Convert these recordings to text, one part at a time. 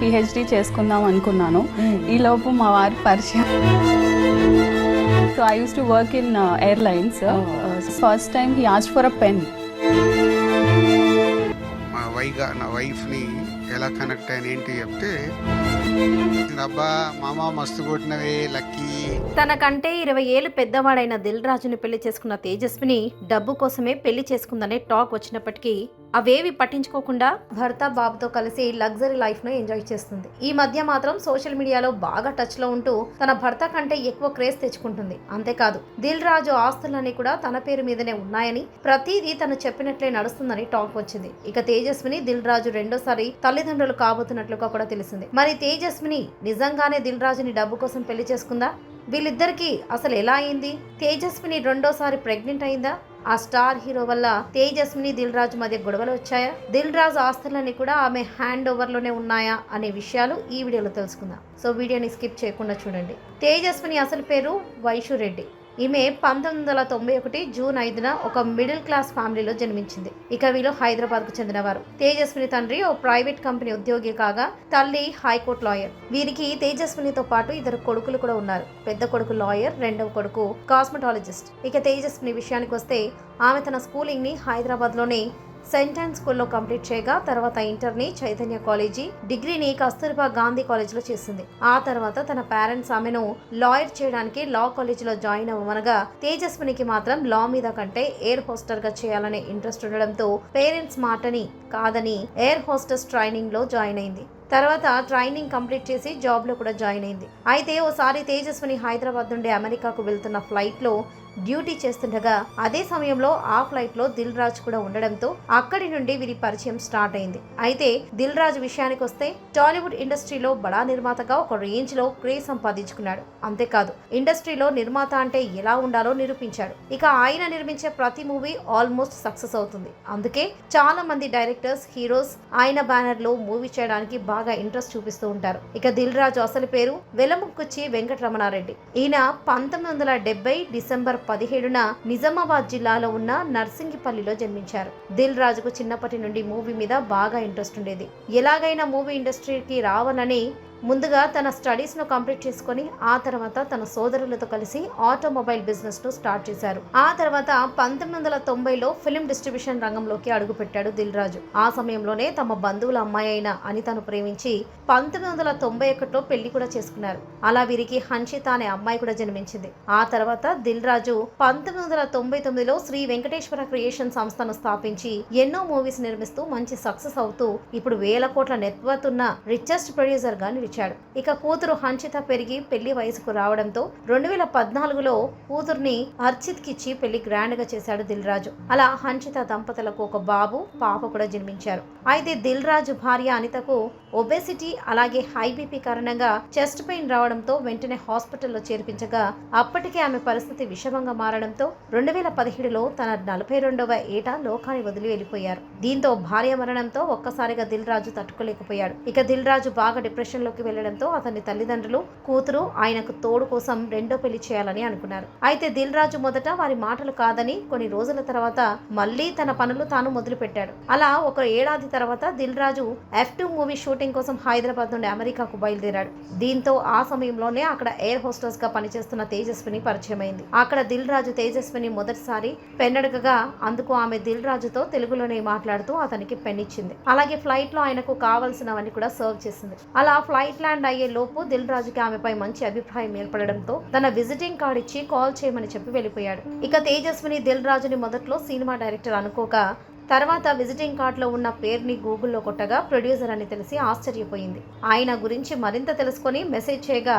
PhD చేసుకుందాం అనుకున్నాను. ఈ లోపు మా వారి పరిచయం. So I use to work in airlines first time he asked for a pen మా వైగా నా వైఫ్ని ఎలా కనెక్ట్ అయిన ఏంటి చెప్తే అబ్బా మామ మస్తు కొట్టినవే లక్కీ. తనకంటే ఇరవై ఏళ్ళు పెద్దవాడైన దిల్ రాజుని పెళ్ళి చేసుకున్న తేజస్విని డబ్బు కోసమే పెళ్ళి చేసుకుందనే టాక్ వచ్చినప్పటికీ అవేవి పట్టించుకోకుండా భర్త బాబుతో కలిసి లగ్జరీ లైఫ్ను ఎంజాయ్ చేస్తుంది. ఈ మధ్య మాత్రం సోషల్ మీడియాలో బాగా టచ్లో ఉంటూ తన భర్త కంటే ఎక్కువ క్రేజ్ తెచ్చుకుంటుంది. అంతేకాదు దిల్ రాజు ఆస్తులన్నీ కూడా తన పేరు మీదనే ఉన్నాయని ప్రతిదీ తను చెప్పినట్లే నడుస్తుందని టాక్ వచ్చింది. ఇక తేజస్విని దిల్ రాజు రెండోసారి తల్లిదండ్రులు కాబోతున్నట్లుగా కూడా తెలిసింది. మరి తేజస్విని నిజంగానే దిల్ రాజుని డబ్బు కోసం పెళ్ళి చేసుకుందా? వీళ్ళిద్దరికీ అసలు ఎలా అయింది? తేజస్విని రెండోసారి ప్రెగ్నెంట్ అయిందా? ఆ స్టార్ హీరో వల్ల తేజస్విని దిల్ రాజు మధ్య గొడవలు వచ్చాయా? దిల్ రాజు ఆస్తులన్నీ కూడా ఆమె హ్యాండ్ ఓవర్లోనే ఉన్నాయా అనే విషయాలు ఈ వీడియోలో తెలుసుకుందాం. సో వీడియోని స్కిప్ చేయకుండా చూడండి. తేజస్విని అసలు పేరు వైషు రెడ్డి. ఈమె పంతొమ్మిది వందల తొంభై ఒకటి జూన్ ఐదున ఒక మిడిల్ క్లాస్ ఫ్యామిలీలో జన్మించింది. ఇక వీళ్ళు హైదరాబాద్కు చెందినవారు. తేజస్విని తండ్రి ఓ ప్రైవేట్ కంపెనీ ఉద్యోగి కాగా తల్లి హైకోర్టు లాయర్. వీరికి తేజస్వినితో పాటు ఇద్దరు కొడుకులు కూడా ఉన్నారు. పెద్ద కొడుకు లాయర్ రెండవ కొడుకు కాస్మెటాలజిస్ట్. ఇక తేజస్విని విషయానికి వస్తే ఆమె తన స్కూలింగ్ని హైదరాబాద్ సెయింట్ అండ్ స్కూల్లో కంప్లీట్ చేయగా తర్వాత ఇంటర్ని చైతన్య కాలేజీ డిగ్రీని కస్తూర్బా గాంధీ కాలేజీలో చేసింది. ఆ తర్వాత తన పేరెంట్స్ ఆమెను లాయర్ చేయడానికి లా కాలేజీలో జాయిన్ అవ్వమనగా తేజస్వినికి మాత్రం లా మీద కంటే ఎయిర్ హోస్టర్గా చేయాలనే ఇంట్రెస్ట్ ఉండడంతో పేరెంట్స్ మాటని కాదని ఎయిర్ హోస్టర్స్ ట్రైనింగ్లో జాయిన్ అయింది. తర్వాత ట్రైనింగ్ కంప్లీట్ చేసి జాబ్లో కూడా జాయిన్ అయింది. అయితే ఓసారి తేజస్విని హైదరాబాద్ నుండి అమెరికాకు వెళ్తున్న ఫ్లైట్లో డ్యూటీ చేస్తుండగా అదే సమయంలో ఆ ఫ్లైట్లో దిల్ రాజు కూడా ఉండడంతో అక్కడి నుండి వీరి పరిచయం స్టార్ట్ అయింది. అయితే దిల్ రాజు విషయానికి వస్తే టాలీవుడ్ ఇండస్ట్రీలో బడా నిర్మాతగా ఒక రేంజ్లో క్రేజ్ సంపాదించుకున్నాడు. అంతేకాదు ఇండస్ట్రీలో నిర్మాత అంటే ఎలా ఉండాలో నిరూపించాడు. ఇక ఆయన నిర్మించే ప్రతి మూవీ ఆల్మోస్ట్ సక్సెస్ అవుతుంది. అందుకే చాలా మంది డైరెక్టర్స్ హీరోస్ ఆయన బ్యానర్లో మూవీ చేయడానికి బాగా ఇంట్రెస్ట్ చూపిస్తూ ఉంటారు. ఇక దిల్ రాజు అసలు పేరు వెలముక్కుచ్చి వెంకటరమణారెడ్డి. ఈయన పంతొమ్మిది వందల డెబ్బై డిసెంబర్ పదిహేడున నిజామాబాద్ జిల్లాలో ఉన్న నర్సింగిపల్లిలో జన్మించారు. దిల్ రాజుకు చిన్నప్పటి నుండి మూవీ మీద బాగా ఇంట్రెస్ట్ ఉండేది. ఎలాగైనా మూవీ ఇండస్ట్రీకి రావాలని ముందుగా తన స్టడీస్ను కంప్లీట్ చేసుకొని ఆ తర్వాత తన సోదరులతో కలిసి ఆటోమొబైల్ బిజినెస్ను స్టార్ట్ చేశారు. ఆ తర్వాత పంతొమ్మిది వందల తొంభైలో ఫిలిం డిస్ట్రిబ్యూషన్ రంగంలోకి అడుగుపెట్టాడు దిల్ రాజు. ఆ సమయంలోనే తమ బంధువుల అమ్మాయి అయిన అనితను ప్రేమించి పంతొమ్మిది వందల తొంభై ఒకటిలో పెళ్ళి కూడా చేసుకున్నారు. అలా వీరికి హన్షిత అనే అమ్మాయి కూడా జన్మించింది. ఆ తర్వాత దిల్ రాజు పంతొమ్మిది వందల తొంభై తొమ్మిదిలో శ్రీ వెంకటేశ్వర క్రియేషన్ సంస్థను స్థాపించి ఎన్నో మూవీస్ నిర్మిస్తూ మంచి సక్సెస్ అవుతూ ఇప్పుడు వేల కోట్ల నెట్వర్త్ ఉన్న రిచెస్ట్ ప్రొడ్యూసర్గా పంపించాడు ఇక కూతురు హంచిత పెరిగి పెళ్ళి వయసుకు రావడంతో రెండు వేల పద్నాలుగులో కూతుర్ని అర్చిత్ కిచ్చి పెళ్ళి గ్రాండ్గా చేశాడు దిల్ రాజు అలా హంచిత దంపతులకు ఒక బాబు పాప కూడా జన్మించారు. అయితే దిల్ రాజు భార్య అనితకు ఒబెసిటీ అలాగే హై బీపీ కారణంగా చెస్ట్ పెయిన్ రావడంతో వెంటనే హాస్పిటల్లో చేర్పించగా అప్పటికే ఆమె పరిస్థితి విషమంగా మారడంతో రెండు వేల పదిహేడులో తన నలభై రెండవ ఏటా లోకాన్ని వదిలి వెళ్ళిపోయారు. దీంతో భార్య మరణంతో ఒక్కసారిగా దిల్ రాజు తట్టుకోలేకపోయాడు. ఇక దిల్ రాజు బాగా డిప్రెషన్లో లోకి వెళ్ళడంతో అతని తల్లిదండ్రులు కూతురు ఆయనకు తోడు కోసం రెండో పెళ్ళి చేయాలని అనుకున్నారు. అయితే దిల్ రాజు మొదట వారి మాటలు కాదని కొన్ని రోజుల తర్వాత మళ్ళీ తన పనులు తాను మొదలుపెట్టాడు. అలా ఒక ఏడాది తర్వాత Dil Raju F two movie shooting కోసం హైదరాబాద్ నుండి అమెరికాకు బయలుదేరాడు. దీంతో ఆ సమయంలోనే అక్కడ ఎయిర్ హోస్టెస్గా పనిచేస్తున్న తేజస్విని పరిచయం అయింది అక్కడ దిల్ రాజు తేజస్విని మొదటిసారి పెన్నడకగా అందుకు ఆమె దిల్ రాజుతో తెలుగులోనే మాట్లాడుతూ అతనికి పెన్నిచ్చింది. అలాగే ఫ్లైట్లో ఆయనకు కావలసినవన్నీ కూడా సర్వ్ చేసింది. అలా ఫ్లైట్ ల్యాండ్ అయ్యే లోపు దిల్ రాజుకి ఆమెపై మంచి అభిప్రాయం ఏర్పడడంతో తన విజిటింగ్ కార్డ్ ఇచ్చి కాల్ చేయమని చెప్పి వెళ్ళిపోయాడు. ఇక తేజస్విని దిల్ రాజుని మొదట్లో సినిమా డైరెక్టర్ అనుకోక తర్వాత విజిటింగ్ కార్డులో ఉన్న పేరుని గూగుల్లో కొట్టగా ప్రొడ్యూసర్ అని తెలిసి ఆశ్చర్యపోయింది. ఆయన గురించి మరింత తెలుసుకొని మెసేజ్ చేయగా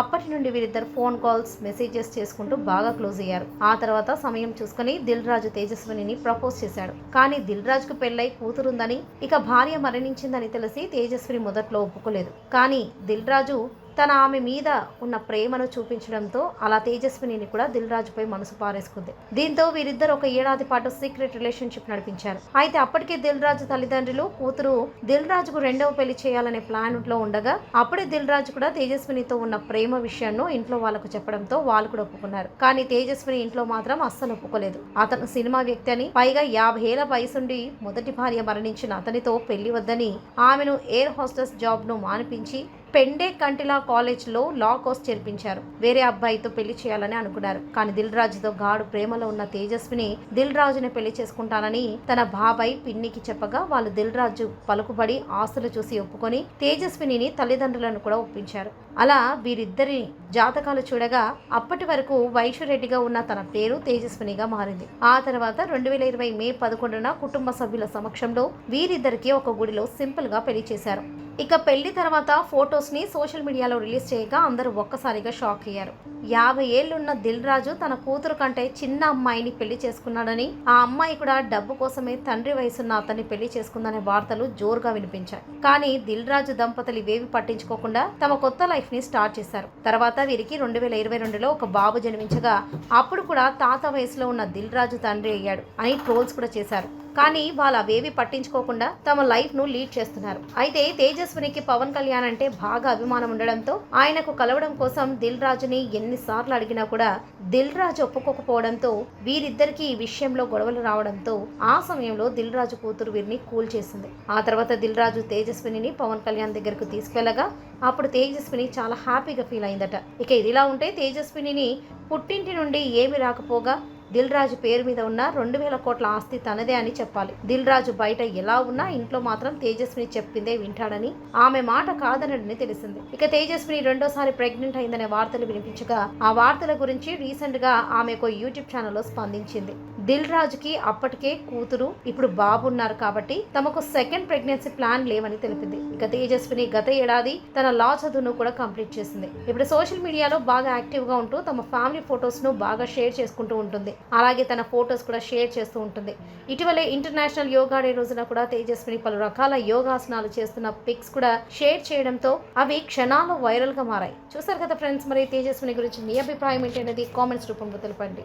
అప్పటి నుండి వీరిద్దరు ఫోన్ కాల్స్ మెసేజెస్ చేసుకుంటూ బాగా క్లోజ్ అయ్యారు. ఆ తర్వాత సమయం చూసుకుని దిల్ రాజు తేజస్విని ప్రపోజ్ చేశాడు. కానీ దిల్ రాజుకు పెళ్ళై కూతురుందని ఇక భార్య మరణించిందని తెలిసి తేజస్విని మొదట్లో ఒప్పుకోలేదు. కానీ దిల్ రాజు తన ఆమె మీద ఉన్న ప్రేమను చూపించడంతో అలా తేజస్వినిని కూడా దిల్ రాజుపై మనసు పారేసుకుంది. దీంతో వీరిద్దరు ఒక ఏడాది పాటు సీక్రెట్ రిలేషన్షిప్ నడిపించారు. అయితే అప్పటికే దిల్ రాజు తల్లిదండ్రులు కూతురు దిల్ రాజుకు రెండవ పెళ్ళి చేయాలనే ప్లాన్లో ఉండగా అప్పుడే దిల్ రాజు కూడా తేజస్వినితో ఉన్న ప్రేమ విషయాన్ని ఇంట్లో వాళ్ళకు చెప్పడంతో వాళ్ళు కూడా ఒప్పుకున్నారు. కానీ తేజస్విని ఇంట్లో మాత్రం అస్సలు ఒప్పుకోలేదు. అతను సినిమా వ్యక్తి అని పైగా యాభై ఏళ్ళ వయసుండి మొదటి భార్య మరణించిన అతనితో పెళ్ళి వద్దని ఆమెను ఎయిర్ హోస్టెస్ జాబ్ను మానిపించి పెండే కంటిలా కాలేజ్లో లా కోర్స్ చేర్పించారు. వేరే అబ్బాయితో పెళ్ళి చేయాలని అనుకున్నారు. కానీ దిల్ రాజుతో గాడు ప్రేమలో ఉన్న తేజస్విని దిల్ రాజుని పెళ్ళి చేసుకుంటానని తన బాబాయ్ పిన్నికి చెప్పగా వాళ్ళు దిల్ రాజు పలుకుబడి ఆస్తులు చూసి ఒప్పుకొని తేజస్వినిని తల్లిదండ్రులను కూడా ఒప్పించారు. అలా వీరిద్దరి జాతకాలు చూడగా అప్పటి వరకు వైశ్వరెడ్డిగా ఉన్న తన పేరు తేజస్వినిగా మారింది. ఆ తర్వాత రెండు వేల ఇరవై మే పదకొండున కుటుంబ సభ్యుల సమక్షంలో వీరిద్దరికీ ఒక గుడిలో సింపుల్గా పెళ్ళి చేశారు. ఇక పెళ్ళి తర్వాత ఫొటోస్ని సోషల్ మీడియాలో రిలీజ్ చేయగా అందరూ ఒక్కసారిగా షాక్ అయ్యారు. యాభై ఏళ్ళున్న దిల్ రాజు తన కూతురు కంటే చిన్న అమ్మాయిని పెళ్ళి చేసుకున్నాడని ఆ అమ్మాయి కూడా డబ్బు కోసమే తండ్రి వయసున్న అతన్ని పెళ్ళి చేసుకుందనే వార్తలు జోరుగా వినిపించాయి. కానీ దిల్ రాజు దంపతులు ఇవేవి పట్టించుకోకుండా తమ కొత్త లైఫ్ని స్టార్ట్ చేశారు. తర్వాత వీరికి రెండు వేల ఇరవై రెండులో ఒక బాబు జన్మించగా అప్పుడు కూడా తాత వయసులో ఉన్న దిల్ రాజు తండ్రి అయ్యాడు అని ట్రోల్స్ కూడా చేశారు. కానీ వాళ్ళు అవేవి పట్టించుకోకుండా తమ లైఫ్ను లీడ్ చేస్తున్నారు. అయితే తేజస్వినికి పవన్ కళ్యాణ్ అంటే బాగా అభిమానం ఉండడంతో ఆయనకు కలవడం కోసం దిల్ రాజుని ఎన్నిసార్లు అడిగినా కూడా దిల్ రాజు ఒప్పుకోకపోవడంతో వీరిద్దరికీ ఈ విషయంలో గొడవలు రావడంతో ఆ సమయంలో దిల్ రాజు కూతురు వీరిని కూల్ చేసింది. ఆ తర్వాత దిల్ రాజు తేజస్విని పవన్ కళ్యాణ్ దగ్గరకు తీసుకెళ్ళగా అప్పుడు తేజస్విని చాలా హ్యాపీగా ఫీల్ అయిందట. ఇక ఇదిలా ఉంటే తేజస్విని పుట్టింటి నుండి ఏమి రాకపోగా దిల్ రాజు పేరు మీద ఉన్న రెండు వేల కోట్ల ఆస్తి తనదే అని చెప్పాలి. దిల్ రాజు బయట ఎలా ఉన్నా ఇంట్లో మాత్రం తేజస్విని చెప్పిందే వింటాడని ఆమె మాట కాదనడని తెలిసింది. ఇక తేజస్విని రెండోసారి ప్రెగ్నెంట్ అయిందనే వార్తలు వినిపించగా ఆ వార్తల గురించి రీసెంట్గా ఆమె ఒక యూట్యూబ్ ఛానల్లో స్పందించింది. దిల్ రాజుకి అప్పటికే కూతురు ఇప్పుడు బాబు ఉన్నారు కాబట్టి తమకు సెకండ్ ప్రెగ్నెన్సీ ప్లాన్ లేవని తెలిపింది. ఇక తేజస్విని గత ఏడాది తన లా చదువును కూడా కంప్లీట్ చేసింది. ఇప్పుడు సోషల్ మీడియాలో బాగా యాక్టివ్గా ఉంటూ తమ ఫ్యామిలీ ఫొటోస్ను బాగా షేర్ చేసుకుంటూ ఉంటుంది. అలాగే తన ఫొటోస్ కూడా షేర్ చేస్తూ ఉంటుంది. ఇటీవలే ఇంటర్నేషనల్ యోగా డే రోజున కూడా తేజస్విని పలు రకాల యోగాసనాలు చేస్తున్న పిక్స్ కూడా షేర్ చేయడంతో అవి క్షణాలు వైరల్గా మారాయి. చూసారు కదా ఫ్రెండ్స్ మరి తేజస్విని గురించి మీ అభిప్రాయం ఏంటి అనేది కామెంట్స్ రూపంలో తెలపండి.